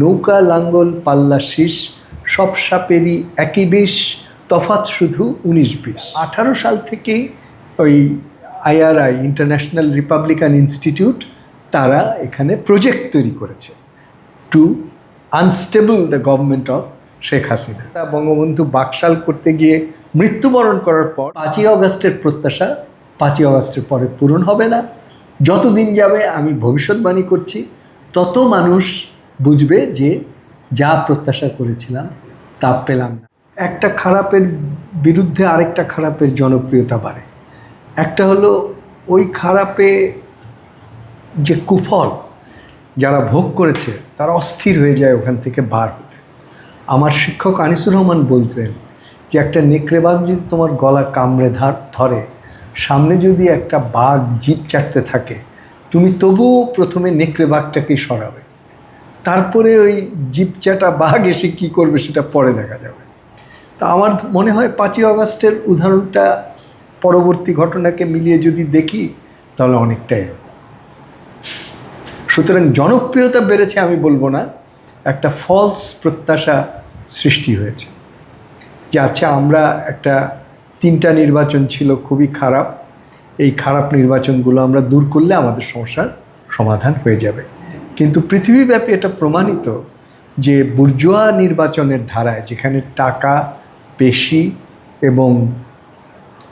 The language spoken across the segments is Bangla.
নৌকা লাঙ্গল পাল্লা শীষ, সব সাপেরই একই বিষ, তফাৎ শুধু উনিশ বিশ আঠারো সাল থেকেই ওই আইআরআই, ইন্টারন্যাশনাল রিপাবলিকান ইনস্টিটিউট, তারা এখানে প্রজেক্ট তৈরি করেছে to unstable the government of Sheikh Hasina. তা বঙ্গবন্ধু বাকশাল করতে গিয়ে মৃত্যুবরণ করার পর পাঁচই অগস্টের প্রত্যাশা পাঁচই অগস্টের পরে পূরণ হবে না। যতদিন যাবে আমি ভবিষ্যৎবাণী করছি, তত মানুষ বুঝবে যে যা প্রত্যাশা করেছিলাম, তা পেলাম না। একটা খারাপের বিরুদ্ধে আরেকটা খারাপের জনপ্রিয়তা বাড়ে। একটা হলো ওই খারাপে যে কুফল যারা ভোগ করেছে, তারা অস্থির হয়ে যায় ওখান থেকে বার হতে। আমার শিক্ষক আনিসুর রহমান বলতেন যে, একটা নেকড়ে বাঘ যদি তোমার গলা কামড়ে ধার, সামনে যদি একটা বাঘ জিপ চাটতে থাকে, তুমি তবুও প্রথমে নেকড়ে বাঘটাকেই সরাবে। তারপরে ওই জিপ চাটা বাঘ এসে কী করবে সেটা পরে দেখা যাবে। তা আমার মনে হয় পাঁচই আগস্টের উদাহরণটা পরবর্তী ঘটনাকে মিলিয়ে যদি দেখি, তাহলে অনেকটা এরকম। সুতরাং জনপ্রিয়তা বেড়েছে আমি বলব না, একটা ফলস প্রত্যাশা সৃষ্টি হয়েছে। যে আচ্ছা আমরা একটা তিনটা নির্বাচন ছিল খুবই খারাপ, এই খারাপ নির্বাচনগুলো আমরা দূর করলে আমাদের সমস্যার সমাধান হয়ে যাবে। কিন্তু পৃথিবীব্যাপী এটা প্রমাণিত যে বুর্জোয়া নির্বাচনের ধারায় যেখানে টাকা, পেশি এবং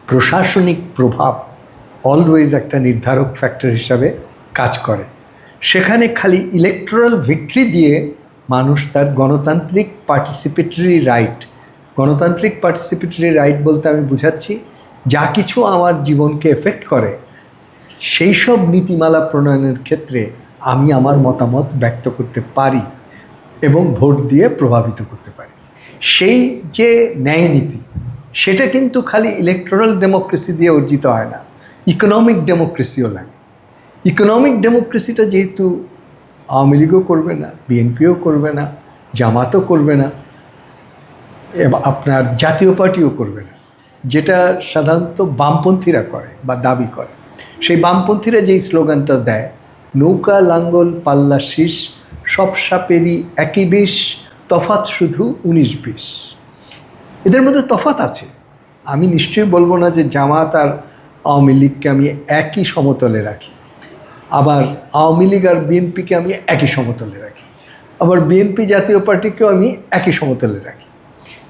প্রশাসনিক প্রভাব অলওয়েজ একটা নির্ধারক ফ্যাক্টর হিসাবে কাজ করে, সেখানে খালি ইলেকট্রাল ভিক্টরি দিয়ে মানুষ তার গণতান্ত্রিক পার্টিসিপেটরি রাইট গণতান্ত্রিক পার্টিসিপেটরি রাইট বলতে আমি বুঝাচ্ছি যা কিছু আমার জীবনকে এফেক্ট করে, সেই সব নীতিমালা প্রণয়নের ক্ষেত্রে আমি আমার মতামত ব্যক্ত করতে পারি এবং ভোট দিয়ে প্রভাবিত করতে পারি। সেই যে ন্যায় নীতি, সেটা কিন্তু খালি ইলেকট্রাল ডেমোক্রেসি দিয়ে অর্জিত হয় না ইকোনমিক ডেমোক্রেসিও লাগে। ইকোনমিক ডেমোক্রেসিটা যেহেতু আওয়ামী লীগও করবে না বিএনপিও করবে না, জামাতও করবে না আপনার জাতীয় পার্টিও করবে না, যেটা সাধারণত বামপন্থীরা করে বা দাবি করে। সেই বামপন্থীরা যেই স্লোগানটা দেয় নৌকা লাঙ্গল পাল্লা শীষ, সব সাপেরই একই বিষ তফাত শুধু উনিশ বিশ এদের মধ্যে তফাৎ আছে। আমি নিশ্চয়ই বলব না যে জামাত আর আওয়ামী লীগকে আমি একই সমতলে রাখি। আবার আওয়ামী লীগ আর বিএনপিকে আমি একই সমতলে রাখি। আবার বিএনপি জাতীয় পার্টিকেও আমি একই সমতলে রাখি।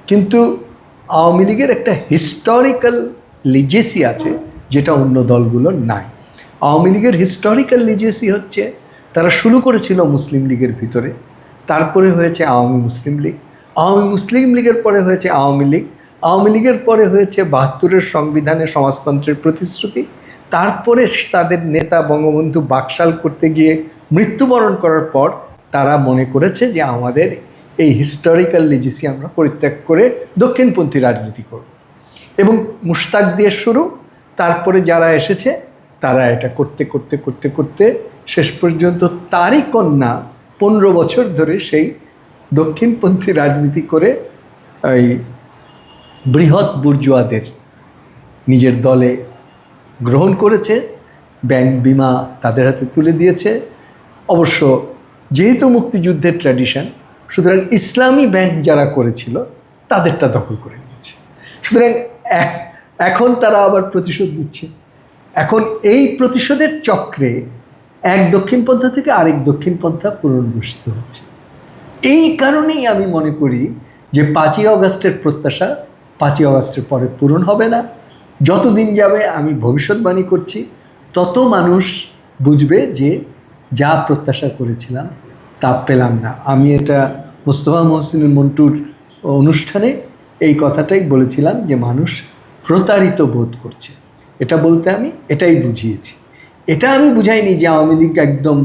কিন্তু আওয়ামী লীগের একটা হিস্টোরিক্যাল লিজেসি আছে, যেটা অন্য দলগুলোর নাই। আওয়ামী লীগের হিস্টোরিক্যাল লিজেসি হচ্ছে, তারা শুরু করেছিল মুসলিম লীগের ভিতরে, তারপরে হয়েছে আওয়ামী মুসলিম লীগ। আওয়ামী মুসলিম লীগের পরে হয়েছে আওয়ামী লীগ। আওয়ামী লীগের পরে হয়েছে বাহাত্তরের সংবিধানে সমাজতন্ত্রের প্রতিশ্রুতি। তারপরে তাদের নেতা বঙ্গবন্ধু বাকশাল করতে গিয়ে মৃত্যুবরণ করার পর তারা মনে করেছে যে আমাদের এই হিস্টোরিক্যাল লিজেসি আমরা পরিত্যাগ করে দক্ষিণপন্থী রাজনীতি করব। এবং মুশতাক দিয়ে শুরু, তারপরে যারা এসেছে তারা এটা করতে করতে করতে করতে শেষ পর্যন্ত তারই কন্যা পনেরো বছর ধরে সেই দক্ষিণপন্থী রাজনীতি করে এই বৃহৎ বুর্জুয়াদের নিজের দলে গ্রহণ করেছে ব্যাংক বিমা তাদের হাতে তুলে দিয়েছে। অবশ্য যেহেতু মুক্তিযুদ্ধের ট্র্যাডিশন সুতরাং ইসলামী ব্যাংক যারা করেছিল তাদেরটা দখল করে নিয়েছে। সুতরাং এখন তারা আবার প্রতিশোধ দিচ্ছে এখন এই প্রতিশোধের চক্রে এক দক্ষিণপন্থা থেকে আরেক দক্ষিণপন্থা পুনর্বসিত হচ্ছে। এই কারণেই আমি মনে করি যে পাঁচই অগস্টের প্রত্যাশা পাঁচই অগস্টের পরে পূরণ হবে না। যতদিন যাবে আমি ভবিষ্যৎবাণী করছি, তত মানুষ বুঝবে যে যা প্রত্যাশা করেছিলাম তা পেলাম না। আমি এটা মোস্তফা মহসিনুল মন্টুর অনুষ্ঠানে এই কথাটাই বলেছিলাম যে মানুষ প্রতারিত বোধ করছে। এটা বলতে আমি এটাই বুঝিয়েছি। এটা আমি বুঝাইনি যে আওয়ামী লীগ একদম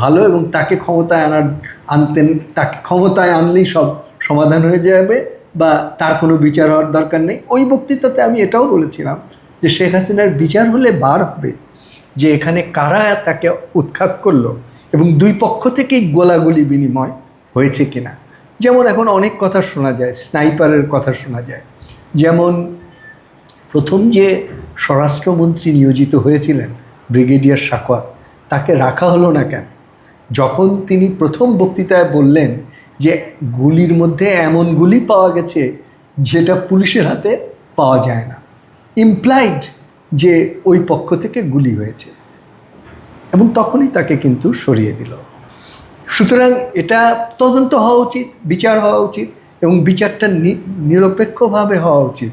ভালো এবং তাকে ক্ষমতায় আনার, আনতেন, তাকে ক্ষমতায় আনলেই সব সমাধান হয়ে যাবে বা তার কোনো বিচার হওয়ার দরকার নেই। ওই বক্তৃতাতে আমি এটাও বলেছিলাম যে শেখ হাসিনার বিচার হলে বার হবে যে এখানে কারা তাকে উৎখাত করল এবং দুই পক্ষ থেকেই গোলাগুলি বিনিময় হয়েছে কিনা। যেমন এখন অনেক কথা শোনা যায়, স্নাইপারের কথা শোনা যায়। যেমন প্রথম যে স্বরাষ্ট্রমন্ত্রী নিয়োজিত হয়েছিলেন ব্রিগেডিয়ার সাকত তাকে রাখা হলো না কেন? যখন তিনি প্রথম বক্তৃতায় বললেন যে গুলির মধ্যে এমন গুলি পাওয়া গেছে যেটা পুলিশের হাতে পাওয়া যায় না ইমপ্লাইড যে ওই পক্ষ থেকে গুলি হয়েছে। এবং তখনই তাকে কিন্তু সরিয়ে দিল। সুতরাং এটা তদন্ত হওয়া উচিত, বিচার হওয়া উচিত এবং বিচারটা নিরপেক্ষভাবে হওয়া উচিত।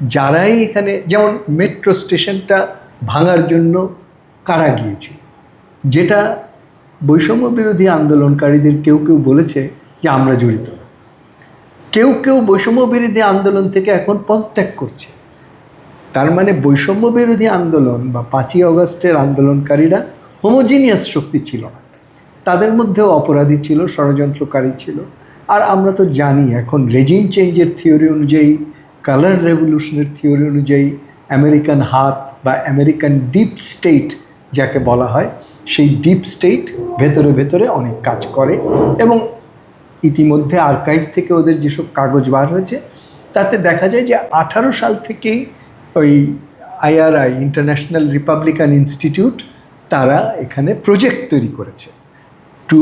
যারাই এখানে, যেমন মেট্রো স্টেশনটা ভাঙার জন্য কারা গিয়েছে? যেটা বৈষম্য বিরোধী আন্দোলনকারীদের কেউ কেউ বলেছে যে আমরা জড়িত না। কেউ কেউ বৈষম্য বিরোধী আন্দোলন থেকে এখন পদত্যাগ করছে। তার মানে বৈষম্য বিরোধী আন্দোলন বা পাঁচই অগস্টের আন্দোলনকারীরা হোমোজিনিয়াস শক্তি ছিল না। তাদের মধ্যেও অপরাধী ছিল, ষড়যন্ত্রকারী ছিল। আর আমরা তো জানি এখন রেজিম চেঞ্জের থিওরি অনুযায়ী কালার রেভলিউশনের থিওরি অনুযায়ী আমেরিকান হাত বা আমেরিকান ডিপ স্টেট যাকে বলা হয়, সেই ডিপ স্টেট ভেতরে ভেতরে অনেক কাজ করে এবং ইতিমধ্যে আর্কাইভ থেকে ওদের যেসব কাগজ বার হয়েছে, তাতে দেখা যায় যে আঠারো সাল থেকেই ওই আইআরআই ইন্টারন্যাশনাল রিপাবলিকান ইনস্টিটিউট তারা এখানে প্রজেক্ট তৈরি করেছে to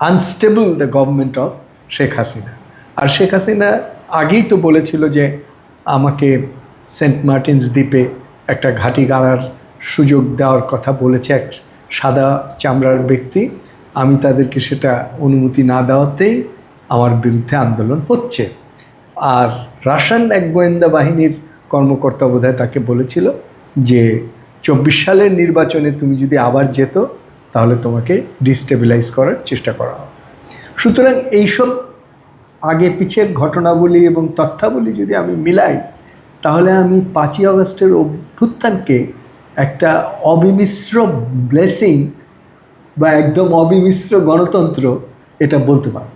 unstable the government of Sheikh Hasina আর শেখ হাসিনা আগেই তো বলেছিল যে আমাকে সেন্ট মার্টিনস দ্বীপে একটা ঘাঁটি গাড়ার সুযোগ দেওয়ার কথা বলেছে এক সাদা চামড়ার ব্যক্তি। আমি তাদেরকে সেটা অনুমতি না দেওয়াতেই আমার বিরুদ্ধে আন্দোলন হচ্ছে। আর রাশিয়ান এক গোয়েন্দা বাহিনীর কর্মকর্তা বোধহয় তাকে বলেছিল যে, চব্বিশ সালের নির্বাচনে তুমি যদি আবার যেত, তাহলে তোমাকে ডিস্টেবিলাইজ করার চেষ্টা করা হবে। সুতরাং এইসব আগে পিছের ঘটনাবলী এবং তথ্যাবলী যদি আমি মিলাই, তাহলে আমি পাঁচই আগস্টের অভ্যুত্থানকে একটা অবিমিশ্র ব্লেসিং বা একদম অবিমিশ্র গণতন্ত্র এটা বলতে পারব।